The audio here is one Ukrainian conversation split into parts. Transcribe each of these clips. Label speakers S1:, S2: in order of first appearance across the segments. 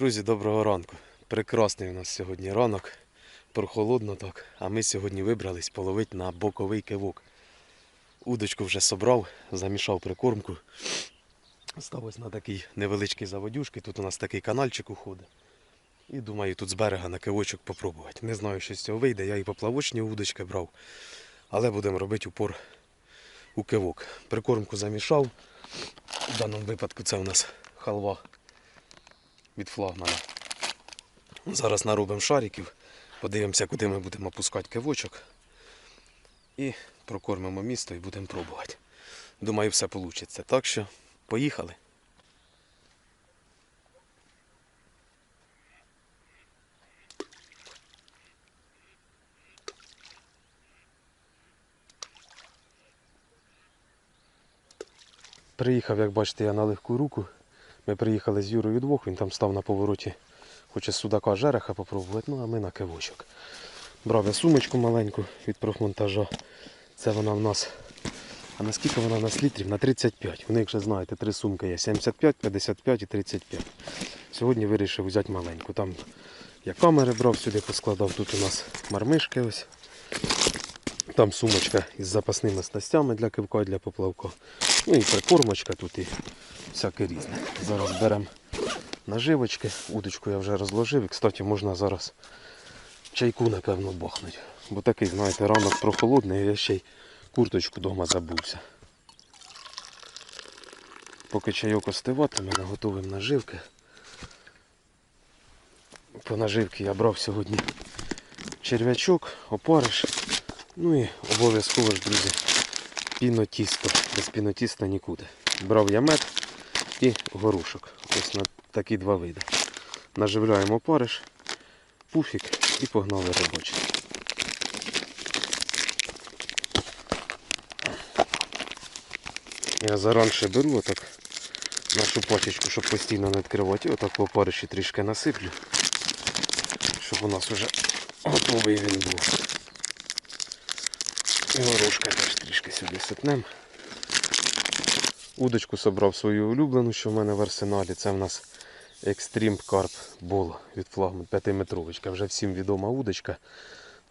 S1: Друзі, доброго ранку. Прекрасний у нас сьогодні ранок. Прохолодно так. А ми сьогодні вибрались половити на боковий кивок. Удочку вже собрав, замішав прикормку. Став на такий невеличкий заводюшки. Тут у нас такий канальчик уходить. І думаю, тут з берега на кивочок попробувати. Не знаю, що з цього вийде. Я і поплавочні удочки брав. Але будемо робити упор у кивок. Прикормку замішав. В даному випадку це у нас халва від флагмана. Зараз наробимо шариків, подивимося, куди ми будемо пускати кивочок. І прокормимо місто і будемо пробувати. Думаю, все вийде. Так що, поїхали. Приїхав, як бачите, я на легку руку. Ми приїхали з Юрою двох, він там став на повороті, хоче судака жереха попробувати, ну а ми на кивочок. Брав я сумочку маленьку від профмонтажа. Це вона в нас. А наскільки вона у нас літрів? На 35. У них знаєте, три сумки є: 75, 55 і 35. Сьогодні вирішив взяти маленьку. Там я камери брав сюди, поскладав. Тут у нас мармишки ось. Там сумочка із запасними снастями для кивка і для поплавка. Ну і прикормочка тут і всяке різне. Зараз беремо наживочки, удочку я вже розложив. І, кстати, можна зараз чайку, напевно, бахнути. Бо такий, знаєте, ранок прохолодний, я ще й курточку вдома забувся. Поки чайок остиватиме, наготовимо наживки. По наживки я брав сьогодні черв'ячок, опариш. Ну і обов'язково ж, друзі, пінотісто. Без пінотіста нікуди. Брав я мед і горошок. Ось на такі два види. Наживляємо опариш, пуфік і погнали робочі. Я заранше беру отак нашу пачечку, щоб постійно не відкривати. Отак в опариші трішки насиплю, щоб у нас вже готовий він був. І горошка теж трішки сюди сипнемо. Удочку собрав свою улюблену, що в мене в арсеналі. Це в нас Extreme Carp Ball від флагман 5-метровочка. Вже всім відома удочка,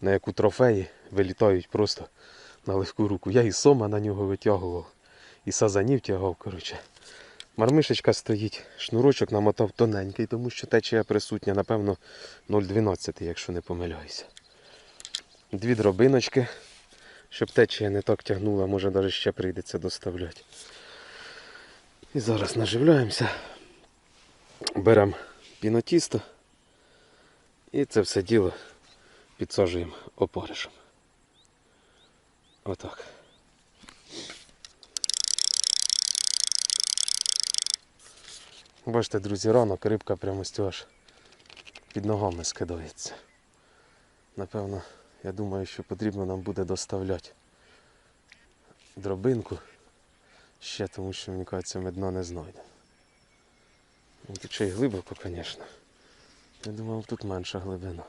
S1: на яку трофеї вилітають просто на легку руку. Я і сома на нього витягував, і сазанів тягав. коротше. Мармишечка стоїть, шнурочок намотав тоненький, тому що течія присутня, напевно, 0,12, якщо не помиляюся. Дві дробиночки, щоб течія не так тягнула, може навіть ще прийдеться доставляти. І зараз наживляємося, беремо пінотісто і це все діло підсаджуємо опаришем. Отак. Бачите, друзі, ранок рибка прямо з цього аж під ногами скидається. Напевно, я думаю, що потрібно нам буде доставляти дробинку ще, тому що, мені кажеться, ми дна не знайдемо. Ну, Тут ще й глибоко, звісно. Я думав, тут менша глибина.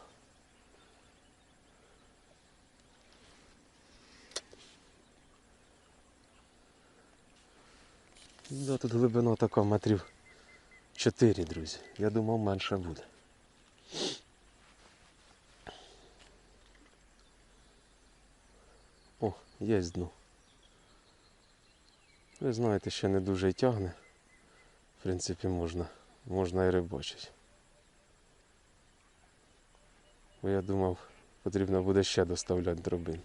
S1: Да, тут глибина така метрів 4, друзі. Я думав, менше буде. О, є дно. Ви знаєте, ще не дуже й тягне. В принципі, можна, можна і рибачити. Бо я думав, потрібно буде ще доставляти дробин.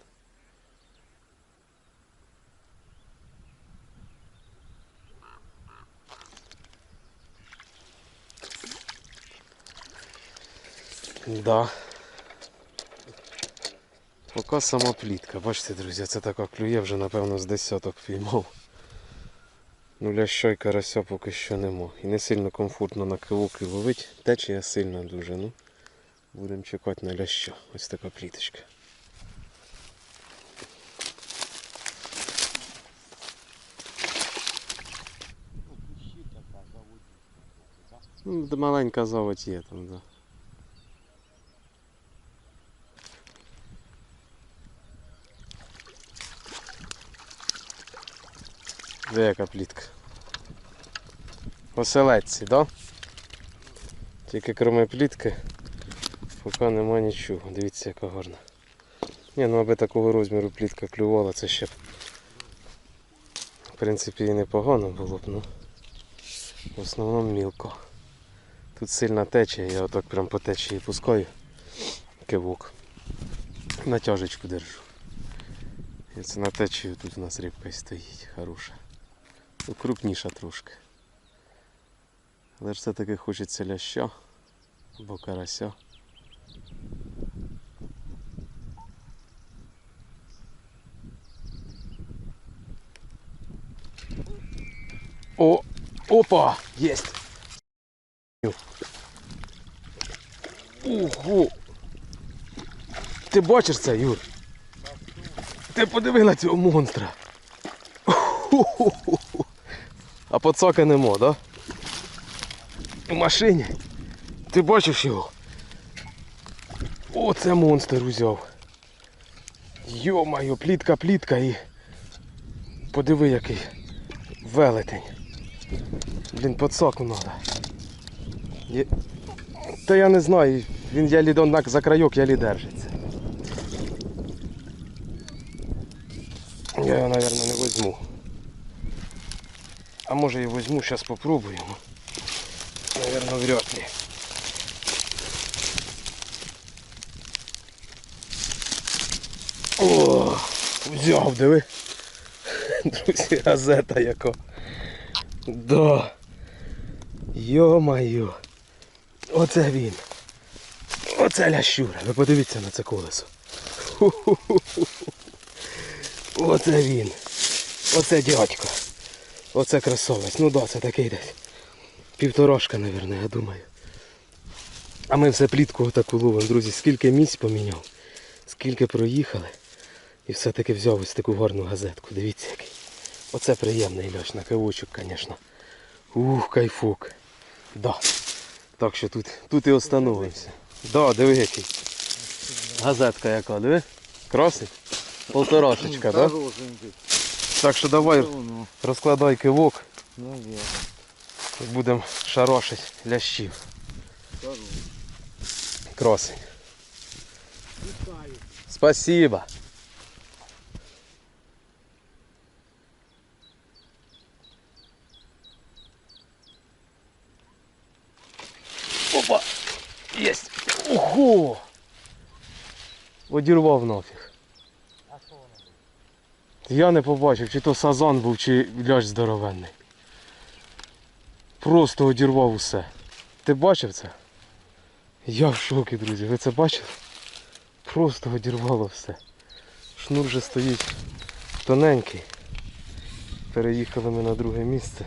S1: Да. Поки сама плітка. Бачите, друзі, це така клює вже, напевно, з десяток піймав. Ну, ляща й карася поки що нема. І не сильно комфортно на кивок і ловить. Течія сильна дуже. ну. Будемо чекати на ляща. Ось така пліточка. Ну, маленька заводь є там, да. Де яка плітка? Оселедці, да? Тільки крім плітки, поки нема нічого. Дивіться, яка гарна. Ні, ну аби такого розміру плітка клювала, це ще б. В принципі, і непогано було б, ну. В основному мілко. Тут сильна течія, я отак прям по течії пускаю. Кивок. Натяжечку держу. І це на течію тут у нас рибка стоїть, хороша. Крупніша трошки. Але ж все-таки хочеться ляща або карася. О, опа, есть. Ого. Ти бачиш це, Юр? Ти подиви на цього монстра. Ху-ху-ху. А пацака нема, да? В машині. Ти бачиш його? Оце монстр узяв. Йо-моє, плітка, плітка і. Подиви який. Велетень. Блін, пацаку надо. Є... Та я не знаю, він я лідон на за крайок ялі держиться. Я його, мабуть, не візьму. А може і візьму, зараз попробуємо. Наверное, вряд ли. О, взяв, диви. Друзі, газета яка. Да. Йо-моє. Оце він. Оце лящура. Ви подивіться на це колесо. Оце він. Оце дядько. Оце красавець. Ну да, це такий десь. Півторашка, мабуть, я думаю. А ми все плітку таку ловимо, друзі. Скільки місць поміняв, скільки проїхали. І все-таки взяв ось таку гарну газетку. Дивіться який. Оце приємний льош на кавочок, звісно. Ух, кайфук. Да. Так що тут, тут і остановимося. Да, диви який. Газетка яка, диви. Красить. Полторашечка, да?
S2: Хорошенький.
S1: Так що давай
S2: Воно,
S1: розкладай кивок
S2: наверное.
S1: і будемо шарошити лящів.
S2: Хороший.
S1: Красень.
S2: Вітаю.
S1: Спасибо. Опа! Есть! Ого! Одірвав нафіг. Я не побачив, чи то сазан був, чи ляж здоровенний. Просто одірвав усе. Ти бачив це? Я в шокі, друзі. Ви це бачили? Просто одірвало все. Шнур вже стоїть тоненький. Переїхали ми на друге місце.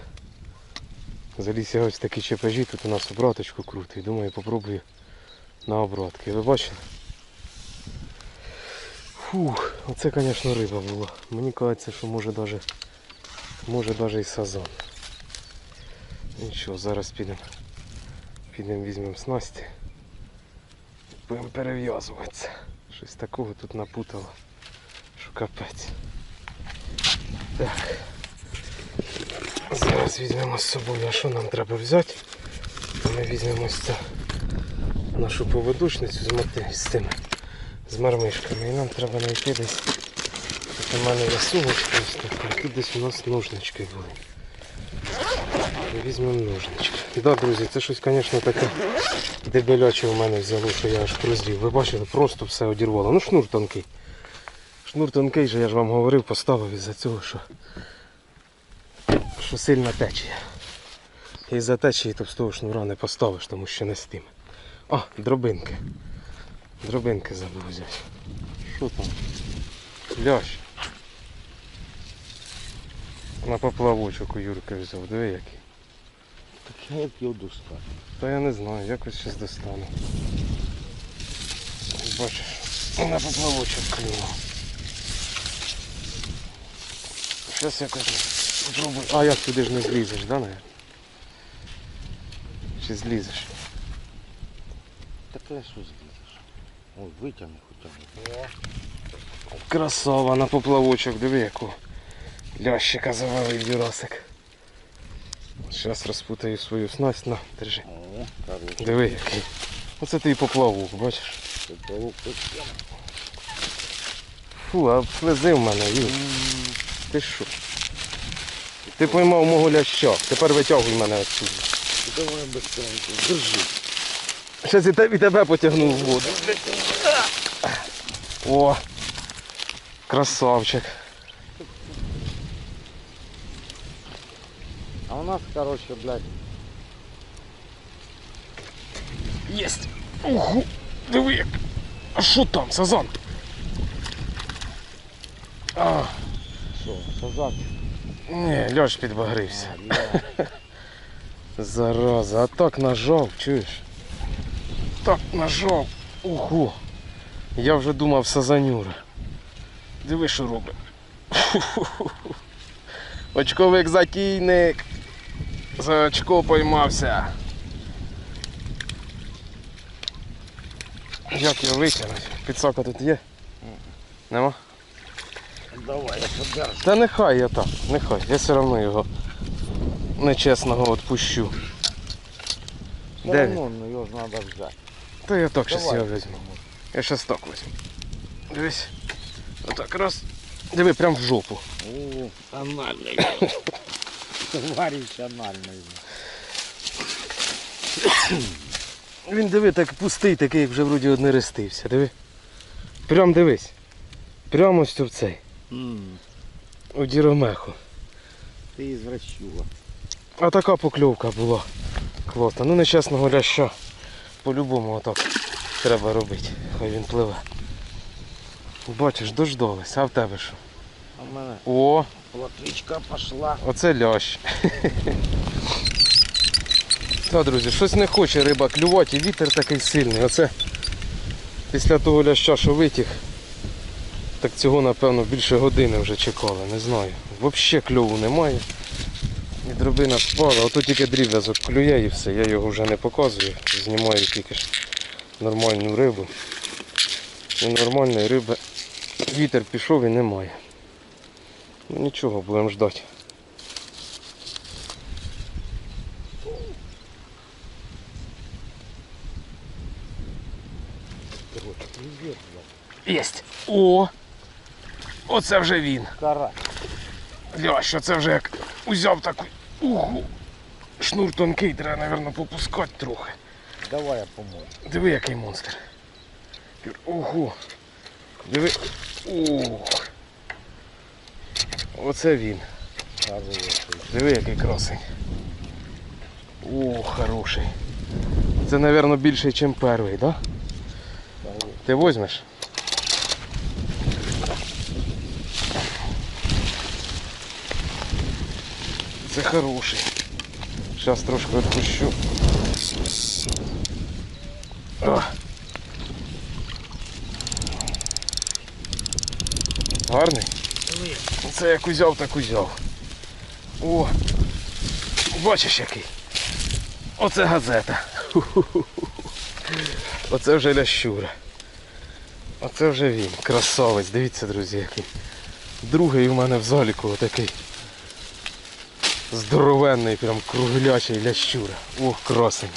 S1: Заліз я ось такі чепежі, тут у нас обраточку крутий. Думаю, попробую на обратки. Ви бачили? Фух, оце, звісно, риба була. Мені кажеться, що може даже, може даже і сазан. Нічого, зараз підемо. Підемо візьмемо снасті. Будемо перев'язуватися. Щось такого тут напутало. Що капець. Так. Зараз візьмемо з собою, а що нам треба взяти? Ми візьмемо нашу поводочницю з, мати, з тими з мармишками. І нам треба знайти десь. У мене є сумочка ось. Тут десь у нас ножнички були. Візьмемо ножнички. Так, да, друзі, це щось, звісно, таке дебеляче у мене взяло, що я аж прозрів. Ви бачили, просто все одірвало. Ну шнур тонкий. Шнур тонкий же, я ж вам говорив, поставив із-за цього, що, що сильна течія. І за течії товстого шнура не поставиш, тому що не з тим. А, дробинки. Дробинки забув взяти. Що там? Лящ. На поплавочок у Юрки взяв, диви який.
S2: Так як його достати?
S1: Та я не знаю, якось щось достану. Бачиш, на поплавочок клюнув. Щас якось попробую. А як туди ж не злізеш, да, наверное? Чи злізеш?
S2: Таке що злізеш? Ой, витягни хоча б.
S1: Красава на поплавочок, диви яку. Лящика завалив Юрасик. Зараз розпутаю свою снасть, на, держи. Диви який. Оце ти і поплавок, бачиш?
S2: Поплавок.
S1: Фу, а слезив мене, Юр. Ти що? Ти поймав мого ляща. Тепер витягуй мене відсюди.
S2: Давай быстренько. Держи.
S1: Щас і тебе, і тебе потягнув в воду. О! Красавчик.
S2: А у нас, короче, блядь,
S1: Єсть! Ого! Диви як! А що там, сазан? А,
S2: что, сазан.
S1: ні, ляж підбагрився.
S2: А, бля.
S1: Зараза, а так нажав, чуєш? Так нажав. Ого. Я вже думав сазанюра. Диви, що робить. Очковик затійник. За очко поймався. Як його витягнути? Підсака тут є? Нема?
S2: Давай, я подержу.
S1: Та нехай я так, нехай. Я все одно його нечесного відпущу.
S2: Все
S1: Де він?
S2: равно, ну его ж надо взять.
S1: Та я так щас
S2: Давай.
S1: його візьму. Я щас так візьму. Дивись. Отак раз. Диви, прям в жопу.
S2: О, анальный. Товарищ анальный.
S1: Він диви, так пустий, такий, як вже вроді одне рестився. Диви. Прям дивись. Прямо ось в цей.
S2: М,
S1: У діромеху.
S2: Ты извращуга.
S1: А така покльовка була. Клота. Ну нещасного ляща. По-любому отак треба робити. Хай він пливе. Бачиш, дождались, а в тебе що?
S2: А в мене
S1: О,
S2: платвичка пошла.
S1: Оце лящ. Та, друзі, щось не хоче риба клювати, і вітер такий сильний. Оце після того ляща, що витяг, так цього, напевно, більше години вже чекали, не знаю. Взагалі кльову немає. І дробина спала, ото тільки дріб'язок клює і все. Я його вже не показую. Знімаю тільки ж нормальну рибу. І нормальної риби вітер пішов і немає. Ну нічого, будемо ждати. Єсть. О! Оце вже він.
S2: Кара.
S1: Лящ, оце вже як узяв таку. Угу. Шнур тонкий, треба, мабуть, попускати трохи.
S2: Давай я помогу.
S1: Диви, який монстр. Ого. Диви. Ух. Оце він. Диви, який красень. О, хороший. Це, мабуть, більше, ніж перший, так? Да? Ти візьмеш? Це хороший. Зараз трошки відпущу. Гарний? Це як узяв, так узяв. О! Бачиш який? Оце газета. Оце вже лящура. Оце вже він, красавець, дивіться, друзі, який. Другий у мене в заліку отакий. Здоровенний, прям круглячий лящура. Ох, красень.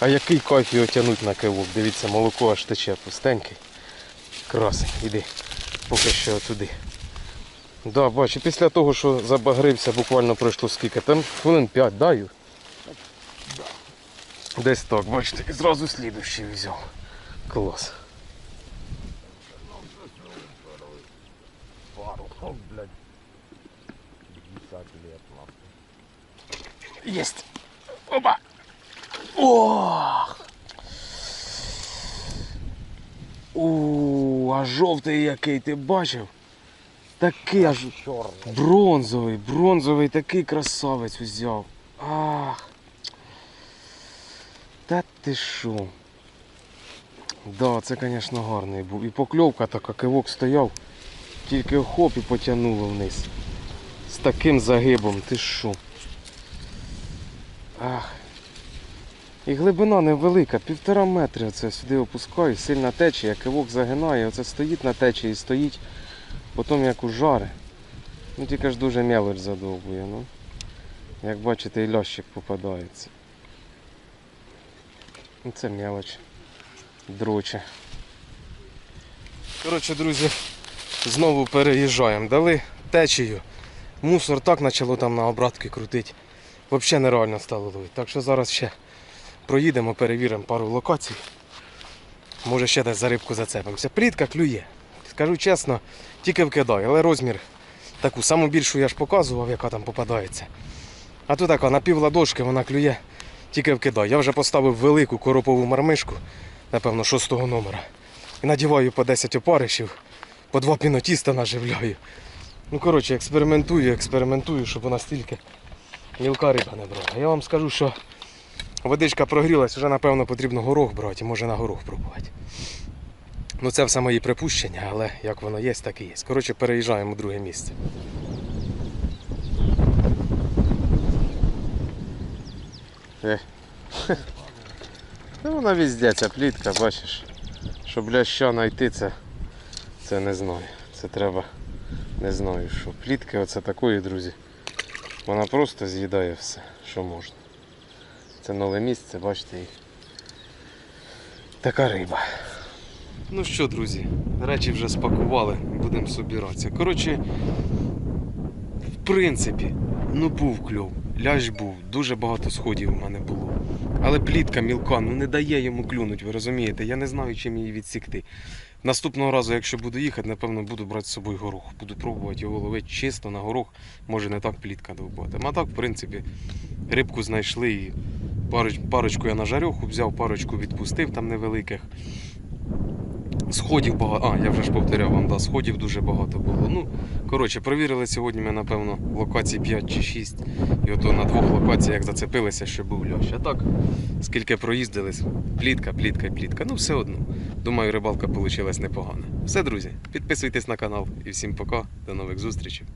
S1: А який кайф його тянуть на кивок. Дивіться, молоко аж тече пустенький. Красень, іди. Поки що туди. Да, бачу, після того, що забагрився, буквально пройшло скільки, там хвилин 5 даю. Десь так, бачите, і зразу слідущий взяв. Клас.
S2: Пару. О, блядь. 50 лет,
S1: Єсть. Опа. Ох. У, а жовтий який ти бачив? Такий аж
S2: Черный.
S1: бронзовий, бронзовий такий красавець взяв. Ах. Та ти що? Да, це, звісно, гарний був. І покльовка така, кивок стояв, тільки хоп і потягнуло вниз. З таким загибом, ти що? Ах. І глибина невелика, півтора метри оце сюди опускаю, сильна течія, кивок загинає, оце стоїть на течії, стоїть, потім як ужаре. Ну тільки ж дуже мелоч задовбує, ну. Як бачите, і лящик попадається. Ну, Це мелоч. Дроче. Коротше, друзі, знову переїжджаємо. Дали течію. Мусор так почало там на обратки крутити. Взагалі нереально стало ловити. Так що зараз ще проїдемо, перевіримо пару локацій. Може ще десь за рибку зацепимося. Плітка клює. Скажу чесно, тільки вкидаю, але розмір таку саму більшу я ж показував, яка там попадається. А тут така на пів ладошки вона клює, тільки вкидаю. Я вже поставив велику коропову мармишку, напевно, шостого номера. І надіваю по 10 опаришів, по два пінотіста наживляю. Ну, коротше, експериментую, експериментую, щоб вона стільки мілка риба не брала. Я вам скажу, що водичка прогрілась, вже напевно потрібно горох брати, може на горох пробувати. Ну це все мої припущення, але як воно є, так і є. Коротше, переїжджаємо в друге місце. Е. Ну, вона везде, ця плітка, бачиш. Щоб ляща знайти, це, це не знаю. Це треба, не знаю, що. Плітки оце такої, друзі. Вона просто з'їдає все, що можна. Це нове місце, бачите, і така риба. Ну що, друзі, речі вже спакували, будемо собиратися. Коротше, в принципі, ну був кльов, ляж був, дуже багато сходів у мене було. Але плітка мілка, ну не дає йому клюнуть, ви розумієте? Я не знаю, чим її відсікти. Наступного разу, якщо буду їхати, напевно, буду брати з собою горох. Буду пробувати його ловити чисто на горох. Може не так плітка довбати. А так, в принципі, рибку знайшли і парочку я на жарьоху взяв, парочку відпустив там невеликих. Сходів багато. А, я вже ж повторяв вам, да, сходів дуже багато було. Ну, коротше, провірили сьогодні ми, напевно, локацій 5 чи 6. І ото на двох локаціях зацепилися, що був льош. А так, скільки проїздились, плітка, плітка і плітка. Ну, все одно. Думаю, рибалка вийшла непогана. Все, друзі, підписуйтесь на канал і всім пока. До нових зустрічей.